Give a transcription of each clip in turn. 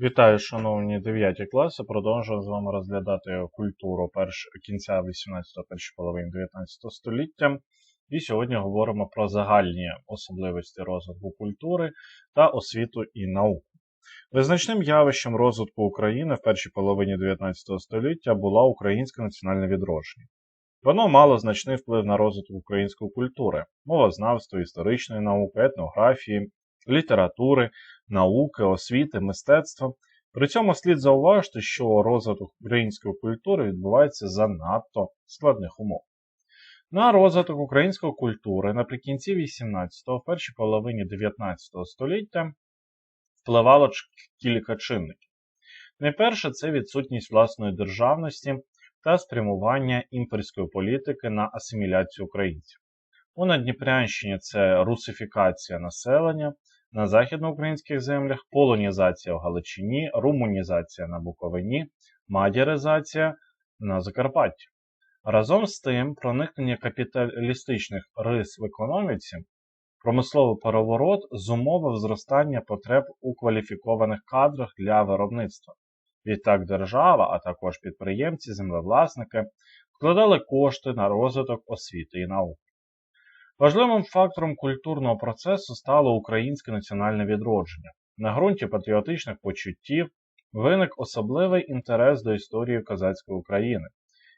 Вітаю, шановні 9 класи. Продовжуємо з вами розглядати культуру перш... кінця 18-го, першої половини 19 століття. І сьогодні говоримо про загальні особливості розвитку культури та освіту і науку. Визначним явищем розвитку України в першій половині 19 століття була українське національне відродження. Воно мало значний вплив на розвиток української культури, мовознавства, історичної науки, етнографії, літератури, науки, освіти, мистецтва. При цьому слід зауважити, що розвиток української культури відбувається за надто складних умов. На розвиток української культури наприкінці 18-го, в першій половині 19 століття впливало кілька чинників. Найперше це відсутність власної державності та спрямування імперської політики на асиміляцію українців. У Надніпрянщині це русифікація населення, на західноукраїнських землях, полонізація в Галичині, румунізація на Буковині, мадяризація на Закарпатті. Разом з тим, проникнення капіталістичних рис в економіці, промисловий переворот зумовив зростання потреб у кваліфікованих кадрах для виробництва. Відтак держава, а також підприємці, землевласники вкладали кошти на розвиток освіти і науки. Важливим фактором культурного процесу стало українське національне відродження. На ґрунті патріотичних почуттів виник особливий інтерес до історії козацької України,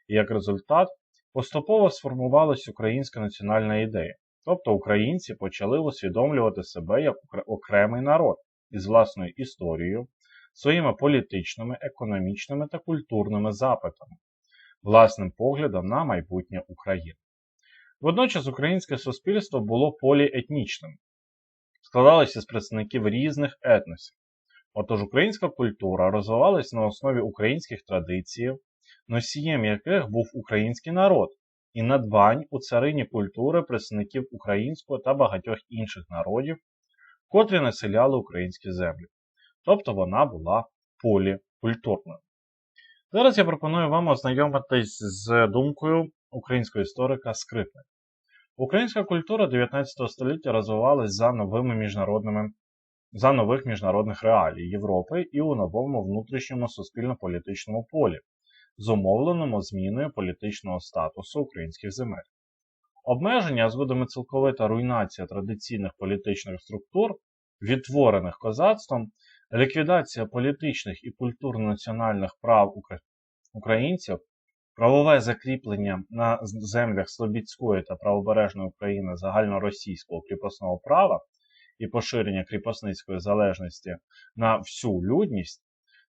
і як результат поступово сформувалась українська національна ідея, тобто українці почали усвідомлювати себе як окремий народ із власною історією, своїми політичними, економічними та культурними запитами, власним поглядом на майбутнє України. Водночас українське суспільство було поліетнічним, складалося з представників різних етносів. Отож українська культура розвивалася на основі українських традицій, носієм яких був український народ, і надбань у царині культури представників українського та багатьох інших народів, котрі населяли українські землі. Тобто вона була полікультурною. Зараз я пропоную вам ознайомитись з думкою українського історика Скрипник. Українська культура 19 століття розвивалась за новими міжнародними за нових міжнародних реалій Європи і у новому внутрішньому суспільно-політичному полі, зумовленому зміною політичного статусу українських земель. Обмеження, а згодом цілковита руйнація традиційних політичних структур, відтворених козацтвом, ліквідація політичних і культурно-національних прав українців Правове закріплення на землях Слобідської та правобережної України загальноросійського кріпосного права і поширення кріпосницької залежності на всю людність,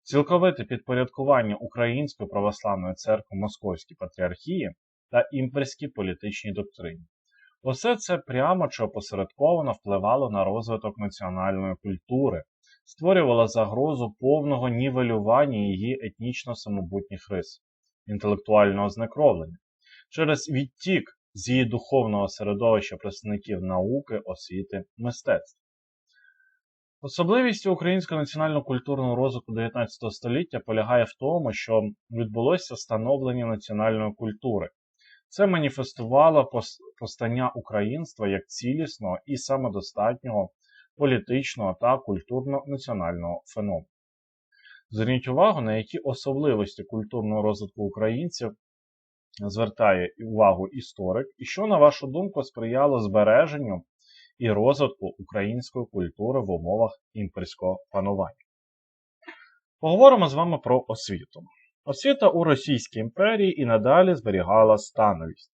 цілковите підпорядкування Української православної церкви Московській патріархії та імперській політичній доктрині. Усе це прямо чи опосередковано впливало на розвиток національної культури, створювало загрозу повного нівелювання її етнічно самобутніх рис інтелектуального знекровлення, через відтік з її духовного середовища представників науки, освіти, мистецтва. Особливістю українського національно-культурного розвитку 19 століття полягає в тому, що відбулося становлення національної культури. Це маніфестувало постання українства як цілісного і самодостатнього політичного та культурно-національного феномену. Зверніть увагу, на які особливості культурного розвитку українців звертає увагу історик, і що, на вашу думку, сприяло збереженню і розвитку української культури в умовах імперського панування. Поговоримо з вами про освіту. Освіта у Російській імперії і надалі зберігала становість.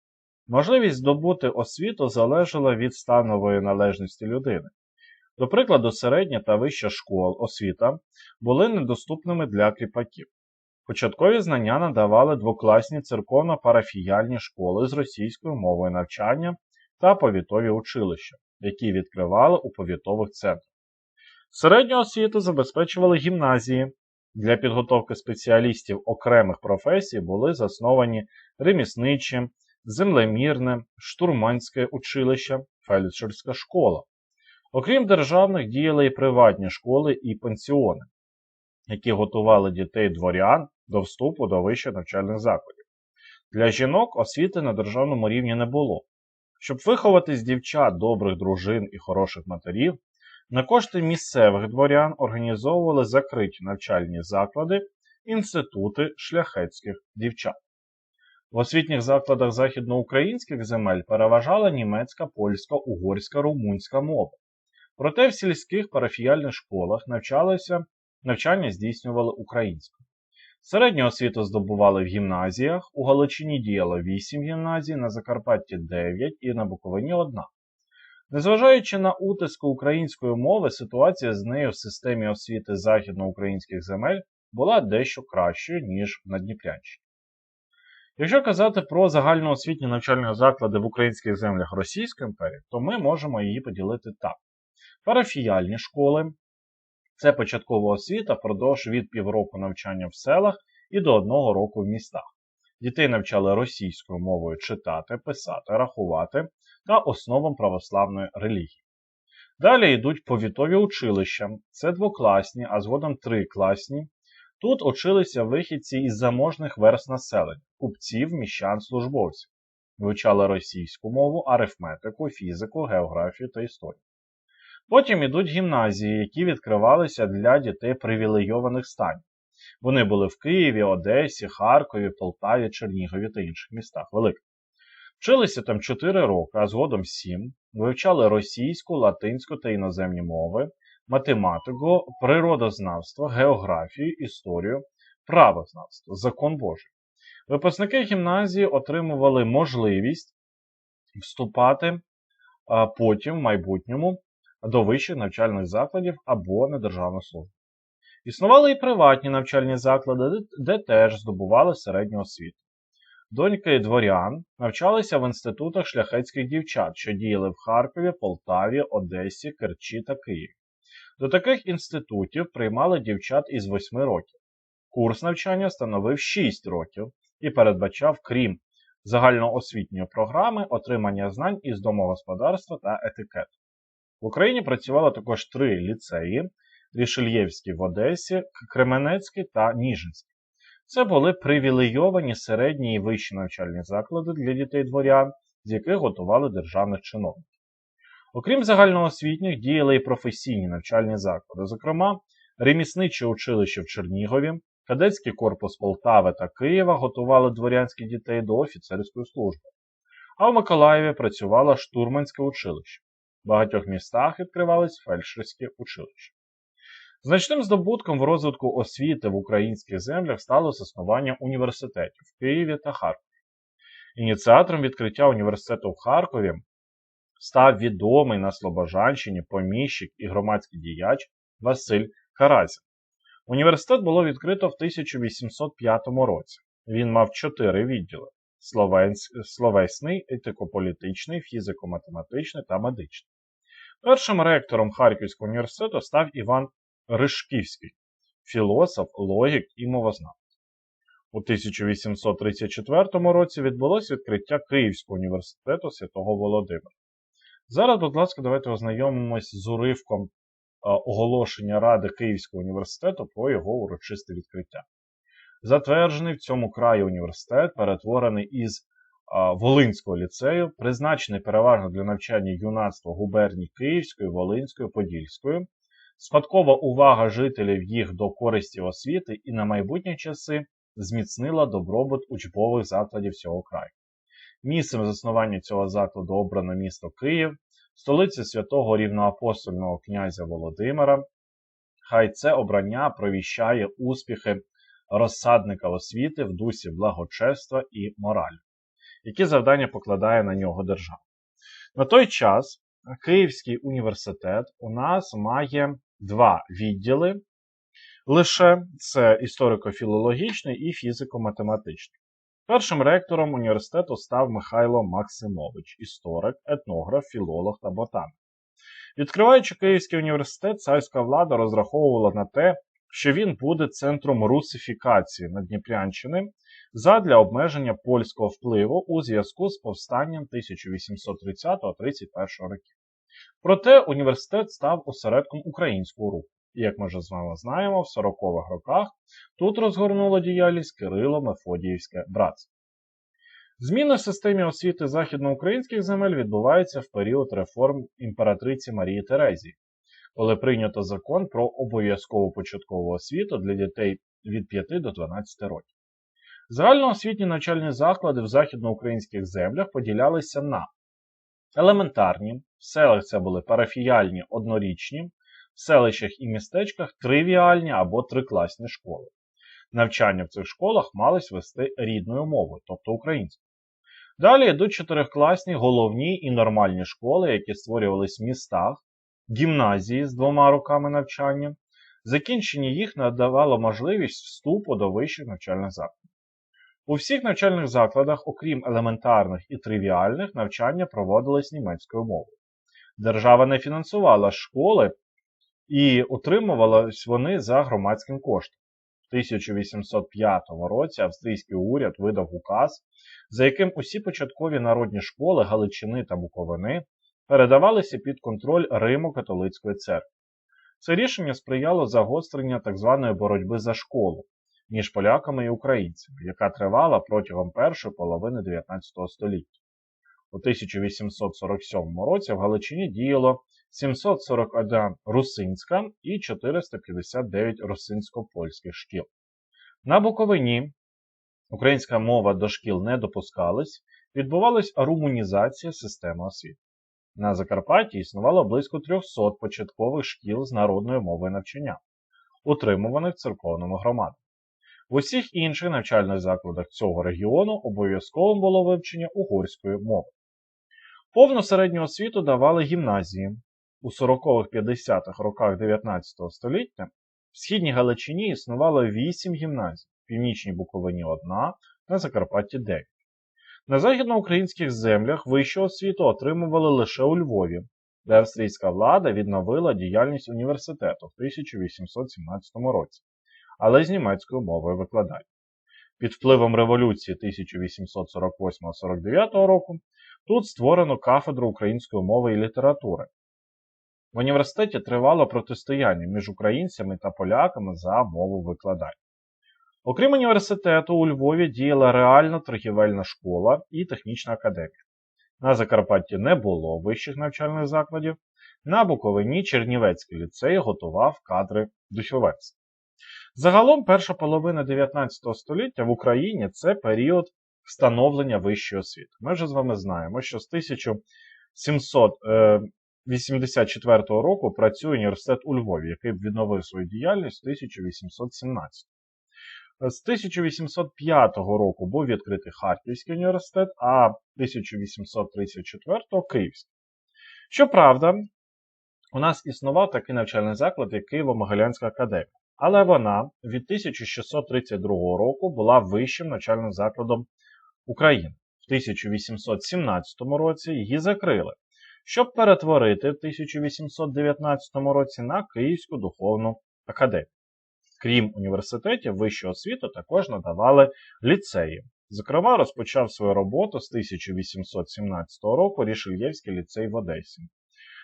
Можливість здобути освіту залежала від станової належності людини. До прикладу, середня та вища школ освіта були недоступними для кріпаків. Початкові знання надавали двокласні церковно-парафіяльні школи з російською мовою навчання та повітові училища, які відкривали у повітових центрах. Середню освіту забезпечували гімназії. Для підготовки спеціалістів окремих професій були засновані ремісниче, землемірне, штурманське училище, фельдшерська школа. Окрім державних, діяли і приватні школи і пансіони, які готували дітей дворян до вступу до вищих навчальних закладів. Для жінок освіти на державному рівні не було. Щоб виховати з дівчат добрих дружин і хороших матерів, На кошти місцевих дворян організовували закриті навчальні заклади, інститути шляхетських дівчат. В освітніх закладах західноукраїнських земель переважала німецька, польська, угорська, румунська мова. Проте в сільських парафіяльних школах навчалися, навчання здійснювали українською. Середню освіту здобували в гімназіях, у Галичині діяло 8 гімназій, на Закарпатті 9 і на Буковині 1. Незважаючи на утиску української мови, ситуація з нею в системі освіти західноукраїнських земель була дещо кращою, ніж в Надніпрянщині. Якщо казати про загальноосвітні навчальні заклади в українських землях Російської імперії, то ми можемо її поділити так: парафіяльні школи це початкова освіта впродовж від півроку навчання в селах і до одного року в містах. Дітей навчали російською мовою читати, писати, рахувати та основам православної релігії. Далі йдуть повітові училища, це двокласні, а згодом трикласні. Тут училися вихідці із заможних верст населення, купців, міщан, службовців. Вивчали російську мову, арифметику, фізику, географію та історію. Потім ідуть гімназії, які відкривалися для дітей привілейованих станів. Вони були в Києві, Одесі, Харкові, Полтаві, Чернігові та інших містах великих. Вчилися там 4 роки, а згодом 7, вивчали російську, латинську та іноземні мови, математику, природознавство, географію, історію, правознавство, закон Божий. Випускники гімназії отримували можливість вступати потім в майбутньому до вищих навчальних закладів або на державну службу. Існували і приватні навчальні заклади, де теж здобували середню освіту. Доньки дворян навчалися в інститутах шляхетських дівчат, що діяли в Харкові, Полтаві, Одесі, Керчі та Києві. До таких інститутів приймали дівчат із 8 років. Курс навчання становив 6 років і передбачав, крім загальноосвітньої програми, отримання знань із домогосподарства та етикету. В Україні працювало також три ліцеї: Рішельєвський в Одесі, Кременецький та Ніжинський. Це були привілейовані середні і вищі навчальні заклади для дітей дворян, з яких готували державних чиновників. Окрім загальноосвітніх, діяли і професійні навчальні заклади, зокрема, ремісниче училище в Чернігові, кадетський корпус Полтави та Києва готували дворянських дітей до офіцерської служби. А в Миколаєві працювало штурманське училище. В багатьох містах відкривались фельдшерські училища. Значним здобутком в розвитку освіти в українських землях стало заснування університетів в Києві та Харкові. Ініціатором відкриття університету в Харкові став відомий на Слобожанщині поміщик і громадський діяч Василь Каразін. Університет було відкрито в 1805 році. Він мав чотири відділи: словесний, етикополітичний, фізико-математичний та медичний. Першим ректором Харківського університету став Іван Ришківський, філософ, логік і мовознавець. У 1834 році відбулося відкриття Київського університету святого Володимира. Зараз, будь ласка, давайте ознайомимось з уривком оголошення Ради Київського університету про його урочисте відкриття. Затверджений в цьому краї університет, перетворений із Волинського ліцею, призначений переважно для навчання юнацтва губерній Київської, Волинської, Подільської, спадкова увага жителів їх до користі освіти і на майбутні часи зміцнила добробут учбових закладів цього краю. Місцем заснування цього закладу обрано місто Київ, столиця святого рівноапостольного князя Володимира. Хай це обрання провіщає успіхи розсадника освіти в дусі благочества і моралі, які завдання покладає на нього держава. На той час Київський університет у нас має два відділи. Лише це історико-філологічний і фізико-математичний. Першим ректором університету став Михайло Максимович, історик, етнограф, філолог та ботаник. Відкриваючи Київський університет, царська влада розраховувала на те, що він буде центром русифікації Надніпрянщини задля обмеження польського впливу у зв'язку з повстанням 1830-31 років. Проте університет став осередком українського руху. І, як ми вже з вами знаємо, в 40-х роках тут розгорнуло діяльність Кирило Мефодіївське братство. Зміни в системі освіти західноукраїнських земель відбуваються в період реформ імператриці Марії Терезії. коли прийнято закон про обов'язкову початкову освіту для дітей від 5 до 12 років. Загальноосвітні навчальні заклади в західноукраїнських землях поділялися на елементарні, в селах це були парафіяльні однорічні, в селищах і містечках тривіальні або трикласні школи. Навчання в цих школах мались вести рідною мовою, тобто українською. Далі йдуть чотирьохкласні головні і нормальні школи, які створювались в містах, гімназії з двома роками навчання. Закінчення їх надавало можливість вступу до вищих навчальних закладів. У всіх навчальних закладах, окрім елементарних і тривіальних, навчання проводилось німецькою мовою. Держава не фінансувала школи і утримувались вони за громадським коштом. В 1805 році австрійський уряд видав указ, за яким усі початкові народні школи Галичини та Буковини передавалися під контроль Римо-католицької церкви. Це рішення сприяло загостренню так званої боротьби за школу між поляками і українцями, яка тривала протягом першої половини 19 століття. У 1847 році в Галичині діяло 741 русинська і 459 русинсько-польських шкіл. На Буковині українська мова до шкіл не допускалась, відбувалась румунізація системи освіти. На Закарпатті існувало близько 300 початкових шкіл з народною мовою навчання, утримуваних церковними громадами. В усіх інших навчальних закладах цього регіону обов'язковим було вивчення угорської мови. Повну середню освіту давали гімназії. У 40-50-х роках 19 століття в східній Галичині існувало 8 гімназій, в північній Буковині одна, на Закарпатті 9. На західноукраїнських землях вищу освіту отримували лише у Львові, де австрійська влада відновила діяльність університету в 1817 році, але з німецькою мовою викладання. Під впливом революції 1848-49 року тут створено кафедру української мови і літератури. В університеті тривало протистояння між українцями та поляками за мову викладання. Окрім університету, у Львові діяла реальна торгівельна школа і технічна академія. На Закарпатті не було вищих навчальних закладів. На Буковині Чернівецький ліцей готував кадри духовенства. Загалом, перша половина 19 століття в Україні це період встановлення вищої освіти. Ми вже з вами знаємо, що з 1784 року працює університет у Львові, який відновив свою діяльність в 1817 з 1805 року був відкритий Харківський університет, а 1834 Київський. Щоправда, у нас існував такий навчальний заклад, як Києво-Могилянська академія. Але вона від 1632 року була вищим навчальним закладом України. В 1817 році її закрили, щоб перетворити в 1819 році на Київську духовну академію. Крім університетів, вищу освіту також надавали ліцеї. Зокрема, розпочав свою роботу з 1817 року Рішельєвський ліцей в Одесі,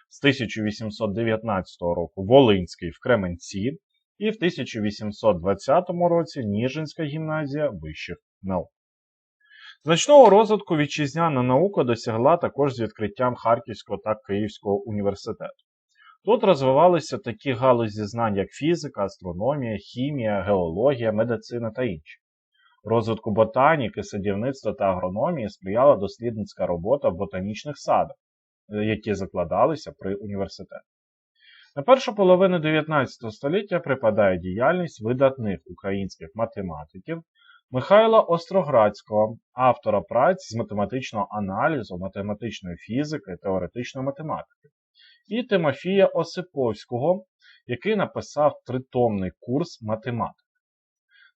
з 1819 року Волинський в Кременці і в 1820 році Ніжинська гімназія вищих наук. Значного розвитку вітчизняна наука досягла також з відкриттям Харківського та Київського університету. Тут розвивалися такі галузі знань, як фізика, астрономія, хімія, геологія, медицина та інші. Розвитку ботаніки, садівництва та агрономії сприяла дослідницька робота в ботанічних садах, які закладалися при університеті. На першу половину 19 століття припадає діяльність видатних українських математиків Михайла Остроградського, автора праць з математичного аналізу, математичної фізики, теоретичної математики і Тимофія Осиповського, який написав тритомний курс математики.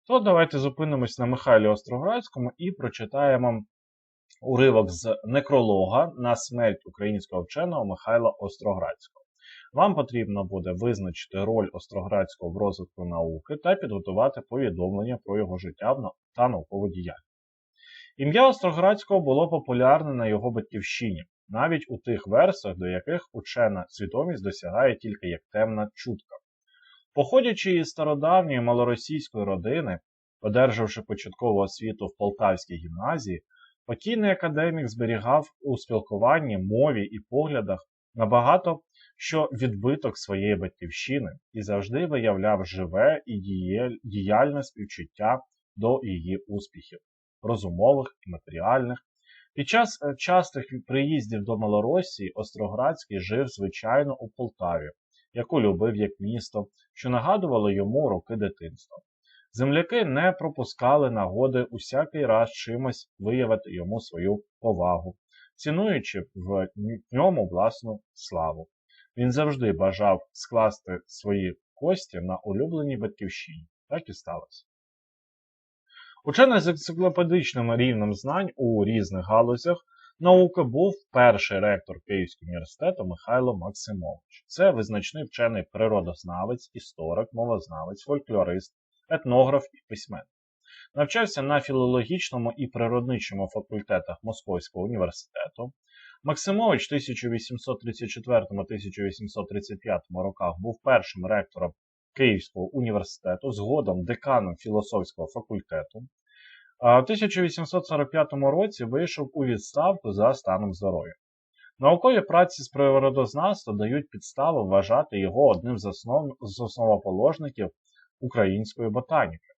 То давайте зупинимось на Михайлі Остроградському і прочитаємо уривок з некролога на смерть українського вченого Михайла Остроградського. Вам потрібно буде визначити роль Остроградського в розвитку науки та підготувати повідомлення про його життя та наукову діяльність. Ім'я Остроградського було популярне на його батьківщині, навіть у тих версах, до яких учена свідомість досягає тільки як темна чутка. Походячи із стародавньої малоросійської родини, одержавши початкову освіту в Полтавській гімназії, покійний академік зберігав у спілкуванні, мові і поглядах набагато що відбиток своєї батьківщини і завжди виявляв живе і діяльне співчуття до її успіхів, розумових і матеріальних. Під час е, частих приїздів до Малоросії Остроградський жив, звичайно, у Полтаві, яку любив як місто, що нагадувало йому роки дитинства. Земляки не пропускали нагоди усякий раз чимось виявити йому свою повагу, цінуючи в ньому власну славу. Він завжди бажав скласти свої кості на улюбленій батьківщині. Так і сталося. Учений з енциклопедичним рівнем знань у різних галузях науки був перший ректор Київського університету Михайло Максимович. Це визначний вчений природознавець, історик, мовознавець, фольклорист, етнограф і письменник. Навчався на філологічному і природничому факультетах Московського університету. Максимович в 1834-1835 роках був першим ректором Київського університету, згодом деканом філософського факультету. А в 1845 році вийшов у відставку за станом здоров'я. Наукові праці з природознавства дають підставу вважати його одним з, основ... з основоположників української ботаніки.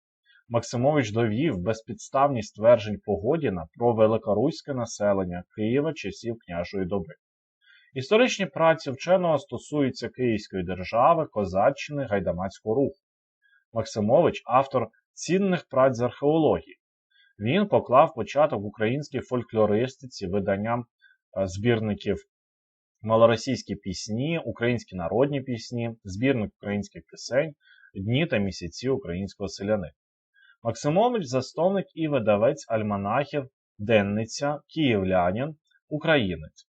Максимович довів безпідставність тверджень Погодіна про великоруське населення Києва часів княжої доби. Історичні праці вченого стосуються Київської держави, Козаччини, Гайдамацького руху. Максимович автор цінних праць з археології. Він поклав початок українській фольклористиці виданням е, збірників малоросійські пісні, українські народні пісні, збірник українських пісень, дні та місяці українського селянина. Максимович засновник і видавець альманахів Денниця, Київлянин, Українець,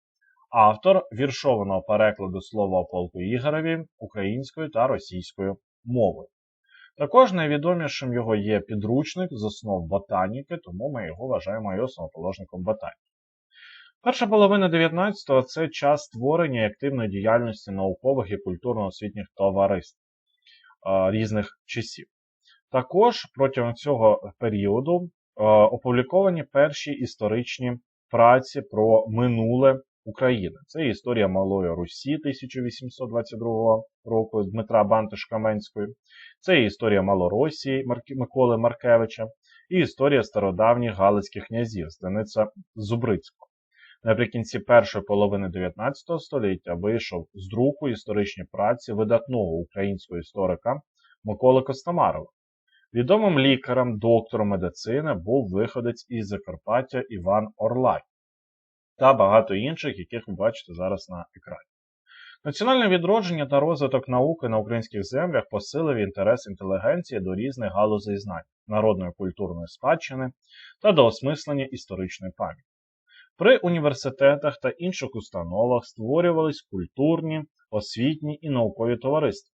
автор віршованого перекладу слова полку Ігорові українською та російською мовою. Також найвідомішим його є підручник з основ ботаніки, тому ми його вважаємо і основоположником ботаніки. Перша половина 19-го це час створення і активної діяльності наукових і культурно-освітніх товариств різних часів. Також протягом цього періоду е, опубліковані перші історичні праці про минуле України. Це історія Малої Русі 1822 року Дмитра Бантиш-Каменської, це історія Малоросії Миколи Маркевича і історія стародавніх Галицьких князів Деница Зубрицького. Наприкінці першої половини 19 століття вийшов з друку історичні праці видатного українського історика Миколи Костомарова. Відомим лікарем, доктором медицини був виходець із Закарпаття Іван Орлай та багато інших, яких ви бачите зараз на екрані. Національне відродження та розвиток науки на українських землях посилив інтерес інтелігенції до різних галузей знань, народної культурної спадщини та до осмислення історичної пам'яті. При університетах та інших установах створювались культурні, освітні і наукові товариства,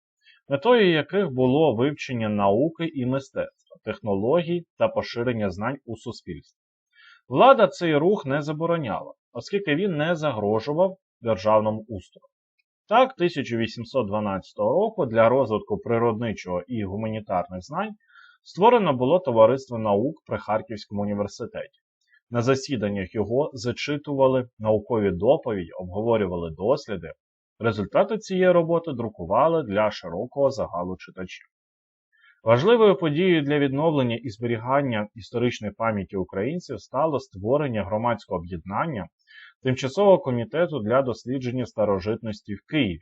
метою яких було вивчення науки і мистецтва, технологій та поширення знань у суспільстві. Влада цей рух не забороняла, оскільки він не загрожував державному устрою. Так, 1812 року для розвитку природничого і гуманітарних знань створено було Товариство наук при Харківському університеті. На засіданнях його зачитували наукові доповіді, обговорювали досліди, Результати цієї роботи друкували для широкого загалу читачів. Важливою подією для відновлення і зберігання історичної пам'яті українців стало створення громадського об'єднання Тимчасового комітету для дослідження старожитності в Києві,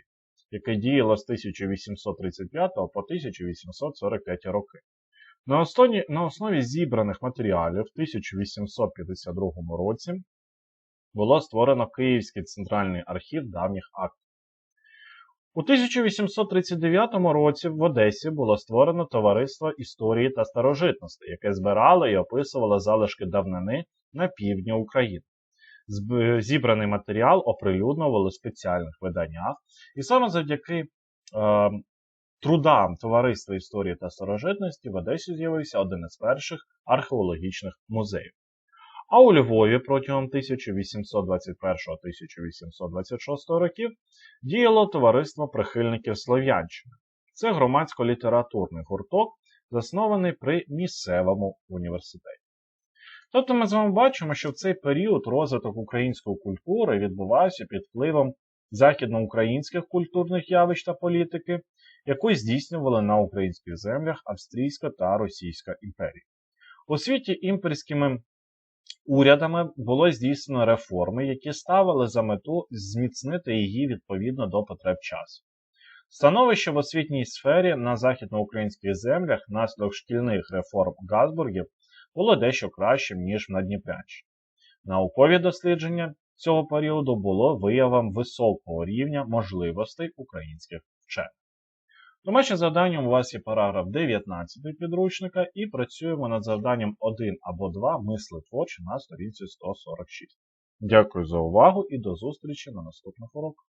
яке діяло з 1835 по 1845 роки. На основі, на основі зібраних матеріалів в 1852 році було створено Київський центральний архів давніх актів. У 1839 році в Одесі було створено Товариство історії та старожитності, яке збирало і описувало залишки давнини на півдні України. Зібраний матеріал оприлюднювали в спеціальних виданнях, і саме завдяки е, трудам Товариства історії та старожитності в Одесі з'явився один із перших археологічних музеїв. А у Львові протягом 1821-1826 років діяло товариство прихильників Слов'янщини. Це громадсько-літературний гурток, заснований при місцевому університеті. Тобто ми з вами бачимо, що в цей період розвиток української культури відбувався під впливом західноукраїнських культурних явищ та політики, яку здійснювали на українських землях Австрійська та Російська імперії. У світі імперськими урядами було здійснено реформи, які ставили за мету зміцнити її відповідно до потреб часу. Становище в освітній сфері на західноукраїнських землях внаслідок шкільних реформ Газбургів було дещо кращим, ніж в Надніпрянщині. Наукові дослідження цього періоду було виявом високого рівня можливостей українських вчених. Домашнім завданням у вас є параграф 19 підручника і працюємо над завданням 1 або 2 мисли творчі на сторінці 146. Дякую за увагу і до зустрічі на наступних уроках.